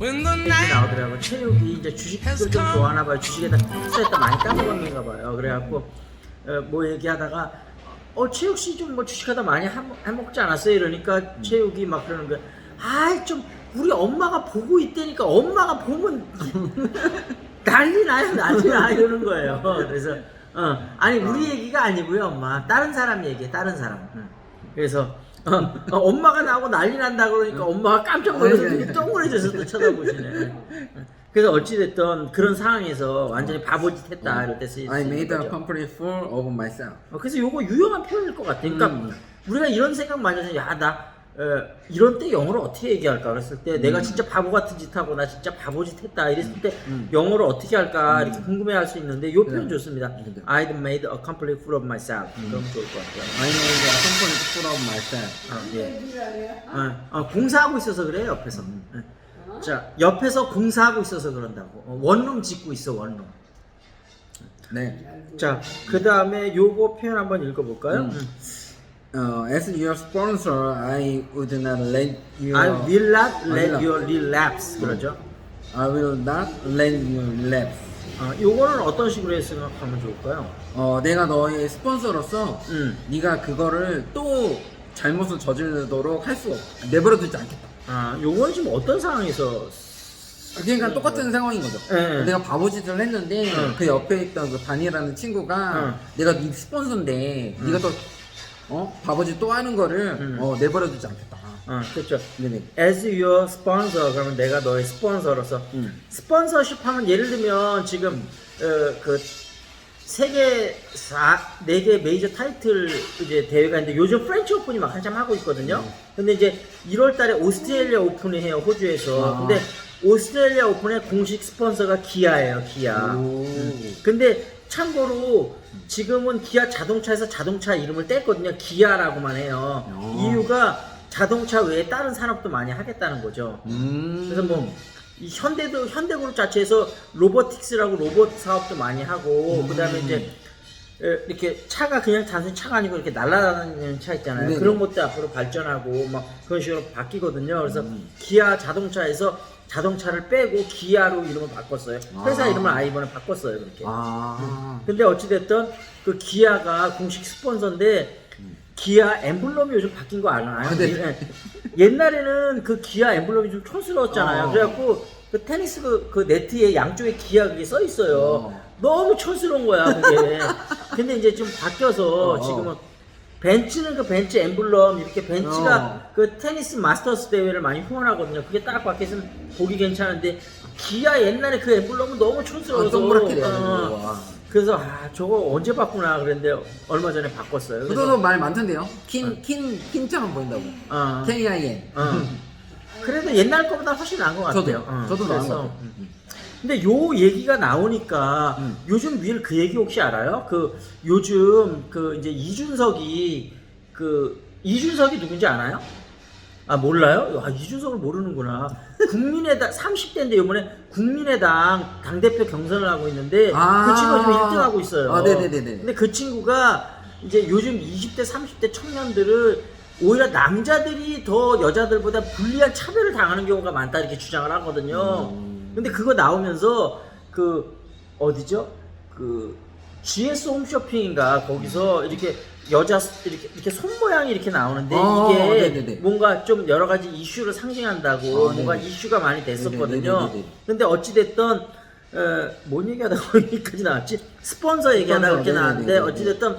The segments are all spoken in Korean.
Night 나오더라고. 체육이 이제 주식을 좀 좋아하나 봐요. 주식에다 투자했다 많이 까먹었는가 봐요. 그래갖고 어, 뭐 얘기하다가 어 체육 씨 좀 뭐 주식하다 많이 한- 해먹지 않았어요? 이러니까 체육이 막 그러는 거야. 아이 좀 우리 엄마가 보고 있다니까 엄마가 보면 난리 나요 난리 나 이러는 거예요. 그래서 어 아니 우리 얘기가 아니고요 엄마 다른 사람 얘기해 다른 사람. 응. 그래서 어, 어, 엄마가 나오고 난리 난다 그러니까 엄마가 깜짝 놀라서 눈이. 동그래져서 또 쳐다보시네. 그래서 어찌됐든 그런 상황에서 완전히 바보짓 했다 이럴 때 쓰- I made a 거죠. company full of myself. 어, 그래서 요거 유용한 표현일 것 같아. 그러니까 음. 우리가 이런 생각 많이 해서 야 나 어, 이런 때 영어로 어떻게 얘기할까 그랬을 때 내가 진짜 바보 같은 짓 하고 나 진짜 바보짓 했다 이랬을 때 음. 영어로 어떻게 할까 이렇게 궁금해할 수 있는데 요 표현 그래. 좋습니다. 그래. I'd made a complete fool of myself. 그럼 좋을 것 같아요. I made a company full of myself. 어, 예. 어, 어, 공사하고 있어서 그래 옆에서. 예. 자 옆에서 공사하고 있어서 그런다고. 어, 원룸 짓고 있어 원룸. 네. 자 그 다음에 요거 표현 한번 읽어볼까요? 음. 음. Uh, as your sponsor, I would not let you. I will not let you relapse 그러죠. I will not let you lapse. 어, 요거는 어떤 식으로 생각하면 좋을까요? 어, 내가 너의 스폰서로서 음. 네가 그거를 또 잘못을 저지르도록 할 수 없. 내버려 두지 않겠다. 아 요건 지금 어떤 상황에서 그러니까 똑같은 상황인 거죠. 네. 내가 바보짓을 했는데 응. 그 옆에 있던 그 단이라는 친구가 응. 내가 네 스폰서인데 네가 또 어? 바보짓 또 하는 거를 응. 어, 내버려두지 않겠다. 어, 그렇죠. 네네. As your sponsor 그러면 내가 너의 스폰서로서 음. 스폰서십 하면 예를 들면 지금 어, 그 세계 4, 4개 메이저 타이틀 이제 대회가 있는데 요즘 프렌치 오픈이 막 한참 하고 있거든요. 음. 근데 이제 1월 달에 오스트레일리아 오픈을 해요, 호주에서. 아. 근데 오스트레일리아 오픈의 공식 스폰서가 기아예요, 기아. 오. 근데 참고로 지금은 기아 자동차에서 자동차 이름을 뗐거든요. 기아라고만 해요. 어. 이유가 자동차 외에 다른 산업도 많이 하겠다는 거죠. 음. 그래서 뭐, 이 현대도, 현대그룹 자체에서 로보틱스라고 로봇 사업도 많이 하고, 음. 그 다음에 이제, 에, 이렇게 차가 그냥 단순히 차가 아니고 이렇게 날아다니는 차 있잖아요. 네네. 그런 것도 앞으로 발전하고 막 그런 식으로 바뀌거든요. 그래서 음. 기아 자동차에서 자동차를 빼고 기아로 이름을 바꿨어요. 회사 아. 이름을 아 이번에 바꿨어요. 그렇게. 아. 근데 어찌됐든 그 기아가 공식 스폰서인데 기아 엠블럼이 요즘 바뀐 거 알아요? 아, 네. 예. 옛날에는 그 기아 엠블럼이 좀 촌스러웠잖아요. 어. 그래갖고 그 테니스 그, 그 네트에 양쪽에 기아 그게 써 있어요. 어. 너무 촌스러운 거야 그게. 근데 이제 좀 바뀌어서 어. 지금은 벤츠는 그 벤츠 엠블럼 이렇게 벤츠가 어. 그 테니스 마스터스 대회를 많이 후원하거든요. 그게 딱 밖에서는 보기 괜찮은데 기아 옛날에 그 엠블럼은 너무 아, 촌스러워서 동그랗게 돼야 어. 그래서 아 저거 언제 바꾸나 그랬는데 얼마 전에 바꿨어요. 그래서 그것도 말 많던데요. 킨, 킨, 킨처럼 보인다고. 어, K-I-N. 어. 그래도 옛날 거보다 훨씬 나은 것 같아요. 저도요. 어, 저도 나은 것 그래서, 같아요. 음. 근데 요 얘기가 나오니까 음. 요즘 윌 그 얘기 혹시 알아요? 그 요즘 그 이제 이준석이 그 이준석이 누군지 아나요? 아 몰라요? 아 이준석을 모르는구나. 국민의당 30대인데 이번에 국민의당 당 대표 경선을 하고 있는데 아. 그 친구가 지금 1등 하고 있어요. 아, 네네네네. 근데 그 친구가 이제 요즘 20대 30대 청년들을 오히려 남자들이 더 여자들보다 불리한 차별을 당하는 경우가 많다 이렇게 주장을 하거든요. 음. 근데 그거 나오면서 그 어디죠? 그 GS 홈쇼핑인가 거기서 이렇게 여자 스- 이렇게 이렇게 손 모양이 이렇게 나오는데 어, 이게 네네네. 뭔가 좀 여러 가지 이슈를 상징한다고 아, 뭔가 네네. 이슈가 많이 됐었거든요. 네네네네네. 근데 어찌 됐든 어, 뭔 얘기하다가 여기까지 나왔지? 스폰서 얘기하다가 스폰서, 이렇게 나왔는데 네네네네. 어찌 됐든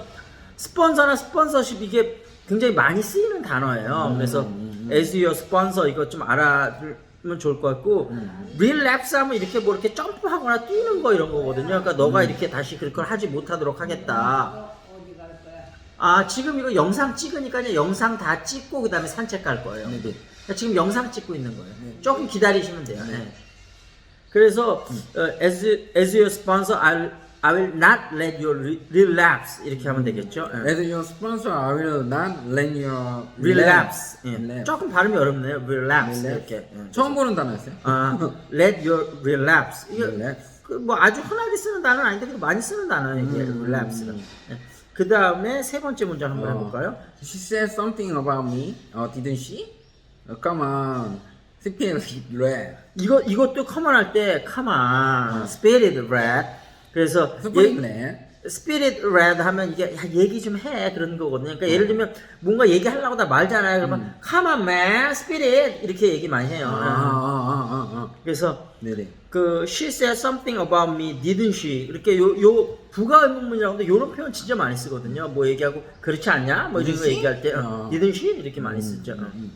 스폰서나 스폰서십 이게 굉장히 많이 쓰이는 단어예요. 음, 그래서 음, 음. as your sponsor 이거 좀 알아 두면 좋을 것 같고 음. 릴랩스 하면 이렇게 뭐 이렇게 점프하거나 뛰는 거 이런 거거든요. 그러니까 너가 이렇게 다시 그걸 하지 못하도록 하겠다. 아 지금 이거 영상 찍으니까 영상 다 찍고 그 다음에 산책 갈 거예요. 네네. 그러니까 지금 영상 찍고 있는 거예요. 네. 조금 기다리시면 돼요. 네. 네. 그래서 어, as as your sponsor, I will, I will not let you re- relapse 이렇게 하면 되겠죠. 예. As your sponsor, I will not let you relapse. 예. relapse. 조금 발음이 어렵네요. relapse relapse. 이렇게. 예. 처음 보는 단어였어요. 아, let your relapse. 이게 relapse. 그뭐 아주 흔하게 쓰는 단어는 아닌데 그래도 많이 쓰는 단어예요. 이게 음. relapse는. 예. 그 다음에 세 번째 문장 한번 어. 해볼까요? She said something about me, uh, didn't she? Uh, come on. 스피릿 red. 이거 이것도 커먼 할 때 커먼 spirit red 그래서 스피릿 예- spirit red 하면 이게 야, 얘기 좀 해 그런 거거든요. 그러니까 예를 들면 뭔가 얘기하려고 다 말잖아요. 그러면 come on man spirit 이렇게 얘기 많이 해요. 아, 아, 아, 아, 아. 그래서 네네. 그 she said something about me didn't she 이렇게 요, 요 부가 의문문이라고 하는데 요런 표현 진짜 많이 쓰거든요. 뭐 얘기하고 그렇지 않냐 뭐 이런 거? 얘기할 때 어, 어. didn't she 이렇게 많이 쓰죠. 어. 음.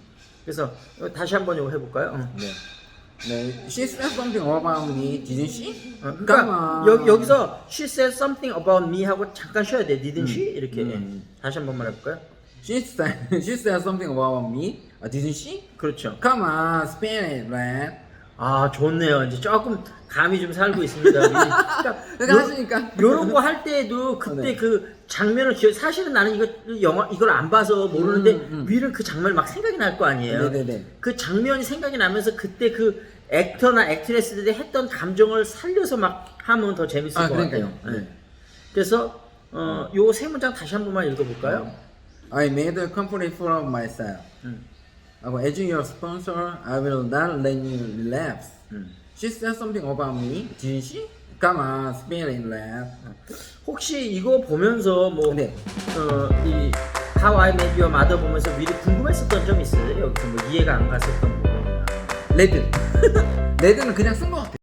그래서 다시 한번 이거 해볼까요? 어. 네. 네. She said something about me, didn't she? 어, Come 그러니까 on. 여, 여기서 she said something about me 하고 잠깐 쉬어야 돼. didn't she? 이렇게 음. 다시 한 번만 해볼까요? She said, she said something about me, uh, didn't she? 그렇죠. Come on, spirit red. 아 좋네요. 이제 조금 감이 좀 살고 있습니다. 그러니까 그러니까 하시니까. 요런 거 할 때도 그때 네. 그 장면을 기억. 사실은 나는 이거 영화 이걸 안 봐서 모르는데 음, 음. 위를 그 장면 막 생각이 날 거 아니에요. 네네네. 그 장면이 생각이 나면서 그때 그 액터나 액트레스들이 했던 감정을 살려서 막 하면 더 재밌을 아, 것 그러니까요. 같아요. 네. 네. 그래서 어, 요 세 문장 다시 한 번만 읽어볼까요? I made a fool of myself. 음. Uh, as your sponsor, I will not let you relapse. 음. She said something about me, didn't she? Come on, spirit red. 혹시 이거 보면서 뭐 네. 어, 이 How I Met Your Mother 보면서 미리 궁금했었던 점 있어요? 여기서 뭐 이해가 안 갔었던 부분. 레드. 레드는 그냥 쓴 것 같아.